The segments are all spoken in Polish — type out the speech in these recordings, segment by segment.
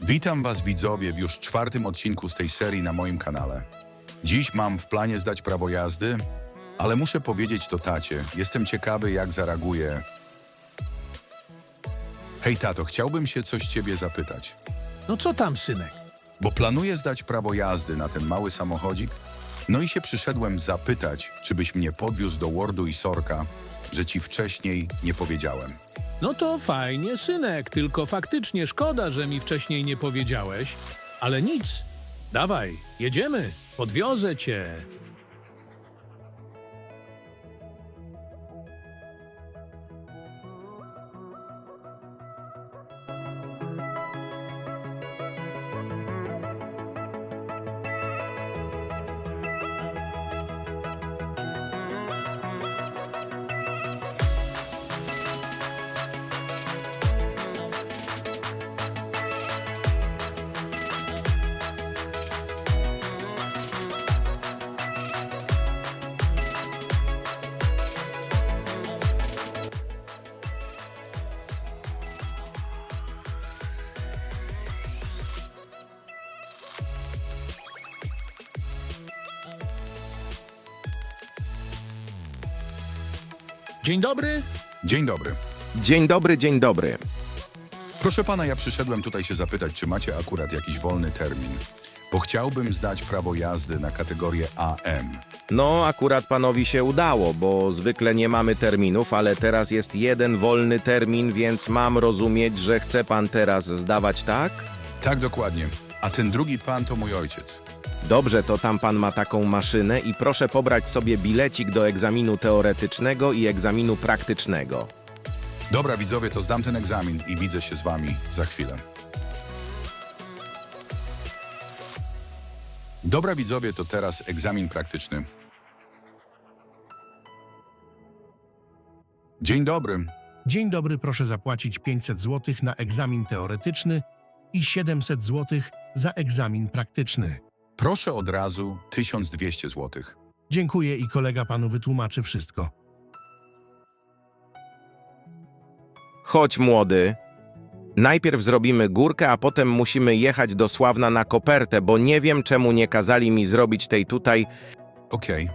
Witam Was widzowie w już czwartym odcinku z tej serii na moim kanale. Dziś mam w planie zdać prawo jazdy, ale muszę powiedzieć to tacie, jestem ciekawy jak zareaguje. Hej tato, chciałbym się coś ciebie zapytać, No co tam, synek? bo planuję zdać prawo jazdy na ten mały samochodzik, no i się przyszedłem zapytać, czy byś mnie podwiózł do Wordu i Sorka, że ci wcześniej nie powiedziałem. No to fajnie, synek, tylko faktycznie szkoda, że mi wcześniej nie powiedziałeś. Ale nic. Dawaj, jedziemy. Podwiozę cię. Dzień dobry. Dzień dobry. Dzień dobry, dzień dobry. Proszę pana, ja przyszedłem tutaj się zapytać, czy macie akurat jakiś wolny termin, bo chciałbym zdać prawo jazdy na kategorię AM. No, akurat panowi się udało, bo zwykle nie mamy terminów, ale teraz jest jeden wolny termin, więc mam rozumieć, że chce pan teraz zdawać, tak? Tak, dokładnie. A ten drugi pan to mój ojciec. Dobrze, to tam pan ma taką maszynę i proszę pobrać sobie bilecik do egzaminu teoretycznego i egzaminu praktycznego. Dobra, widzowie, to zdam ten egzamin i widzę się z wami za chwilę. Dobra, widzowie, to teraz egzamin praktyczny. Dzień dobry. Dzień dobry, proszę zapłacić 500 zł na egzamin teoretyczny i 700 zł za egzamin praktyczny. Proszę od razu 1200 zł. Dziękuję i kolega panu wytłumaczy wszystko. Chodź, młody. Najpierw zrobimy górkę, a potem musimy jechać do Sławna na kopertę, bo nie wiem, czemu nie kazali mi zrobić tej tutaj. Okej.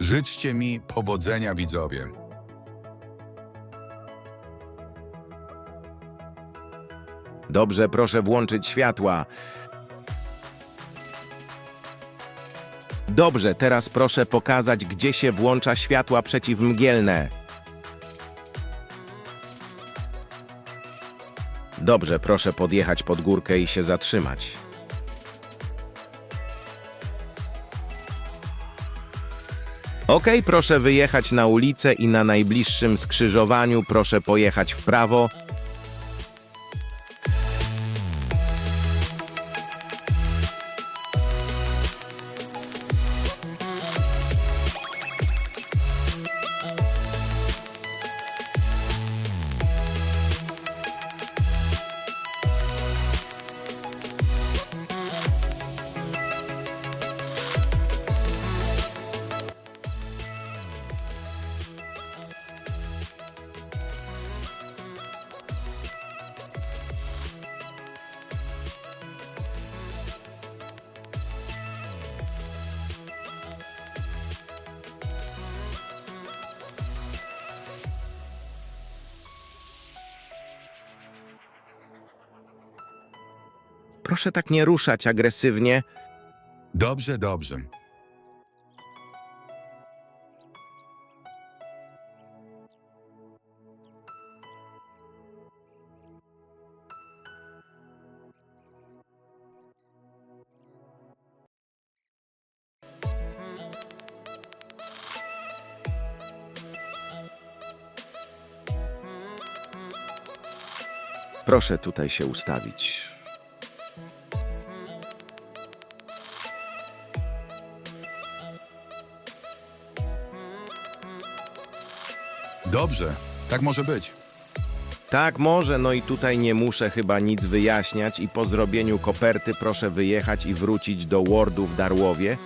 Życzcie mi powodzenia, widzowie. Dobrze, proszę włączyć światła. Dobrze, teraz proszę pokazać, gdzie się włącza światła przeciwmgielne. Dobrze, proszę podjechać pod górkę i się zatrzymać. Okej, proszę wyjechać na ulicę i na najbliższym skrzyżowaniu proszę pojechać w prawo. Proszę tak nie ruszać agresywnie. Dobrze, dobrze. Proszę tutaj się ustawić. Dobrze, tak może być. Tak, może, no i tutaj nie muszę chyba nic wyjaśniać i po zrobieniu koperty proszę wyjechać i wrócić do Wordu w Darłowie.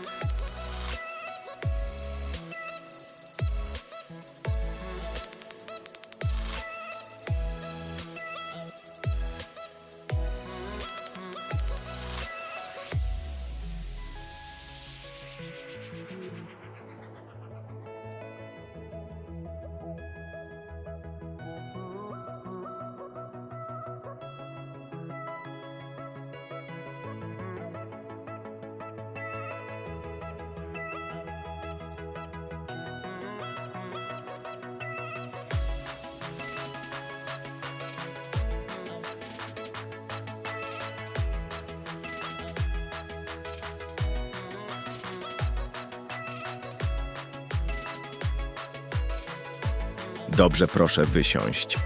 Dobrze, proszę wysiąść.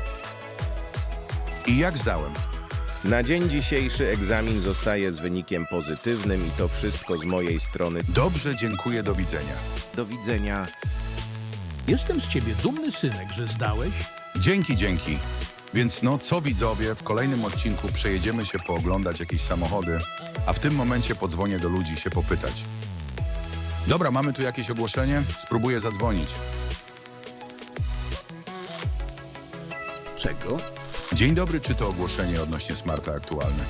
I jak zdałem? Na dzień dzisiejszy egzamin zostaje z wynikiem pozytywnym i to wszystko z mojej strony. Dobrze, dziękuję, do widzenia. Do widzenia. Jestem z ciebie dumny, synek, że zdałeś. Dzięki, dzięki. Więc no co widzowie, w kolejnym odcinku przejedziemy się pooglądać jakieś samochody, a w tym momencie podzwonię do ludzi się popytać. Dobra, mamy tu jakieś ogłoszenie? Spróbuję zadzwonić. Czego? Dzień dobry, czy to ogłoszenie odnośnie Smarta aktualne?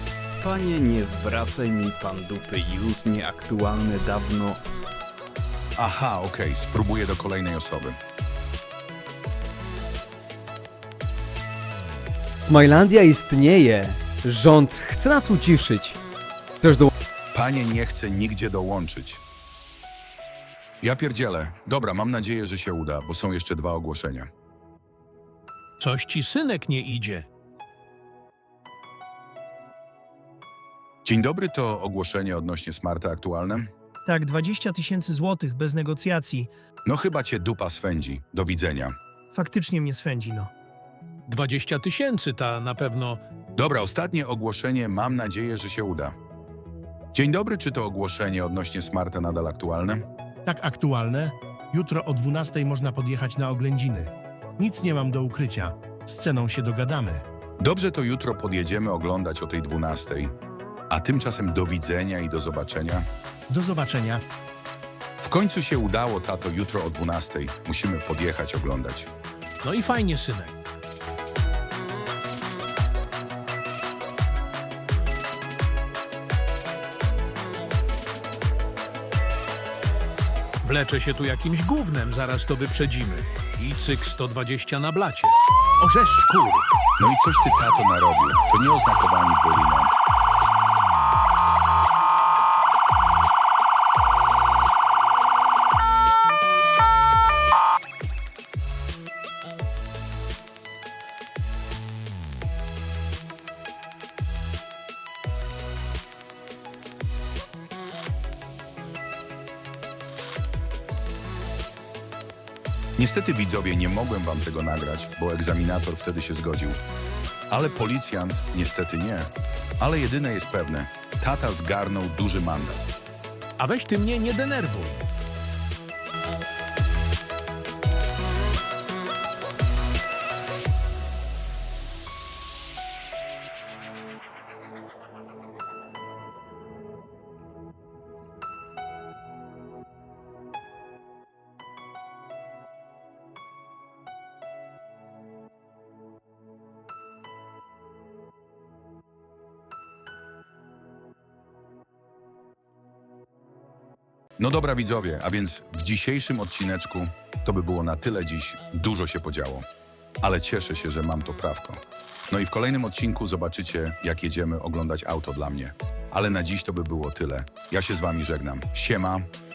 Panie, nie zwracaj mi pan dupy, już nieaktualne dawno. Aha, okej, spróbuję do kolejnej osoby. Smilandia istnieje. Rząd chce nas uciszyć. Chcesz do... Panie nie chce nigdzie dołączyć. Ja pierdzielę. Dobra, mam nadzieję, że się uda, bo są jeszcze dwa ogłoszenia. Coś ci synek nie idzie. Dzień dobry, to ogłoszenie odnośnie Smarta aktualne? Tak, 20 tysięcy złotych bez negocjacji. No chyba cię dupa swędzi. Do widzenia. Faktycznie mnie swędzi, no. 20 tysięcy ta na pewno. Dobra, ostatnie ogłoszenie. Mam nadzieję, że się uda. Dzień dobry, czy to ogłoszenie odnośnie Smarta nadal aktualne? Tak aktualne, jutro o 12 można podjechać na oględziny. Nic nie mam do ukrycia. Z ceną się dogadamy. Dobrze, to jutro podjedziemy oglądać o tej 12. A tymczasem do widzenia i do zobaczenia. Do zobaczenia. W końcu się udało, tato, jutro o 12. Musimy podjechać oglądać. No i fajnie, synek. Wlecze się tu jakimś gównem, zaraz to wyprzedzimy. I cyk 120 na blacie. Orzesz szkór. No i coś ty, tato, narobił. To nie oznakowani byli nam. Niestety widzowie nie mogłem wam tego nagrać, bo egzaminator wtedy się zgodził. Ale policjant niestety nie. Ale jedyne jest pewne, tata zgarnął duży mandat. A weź ty mnie nie denerwuj. No dobra widzowie, a więc w dzisiejszym odcineczku to by było na tyle dziś. Dużo się podziało. Ale cieszę się, że mam to prawko. No i w kolejnym odcinku zobaczycie, jak jedziemy oglądać auto dla mnie. Ale na dziś to by było tyle. Ja się z wami żegnam. Siema.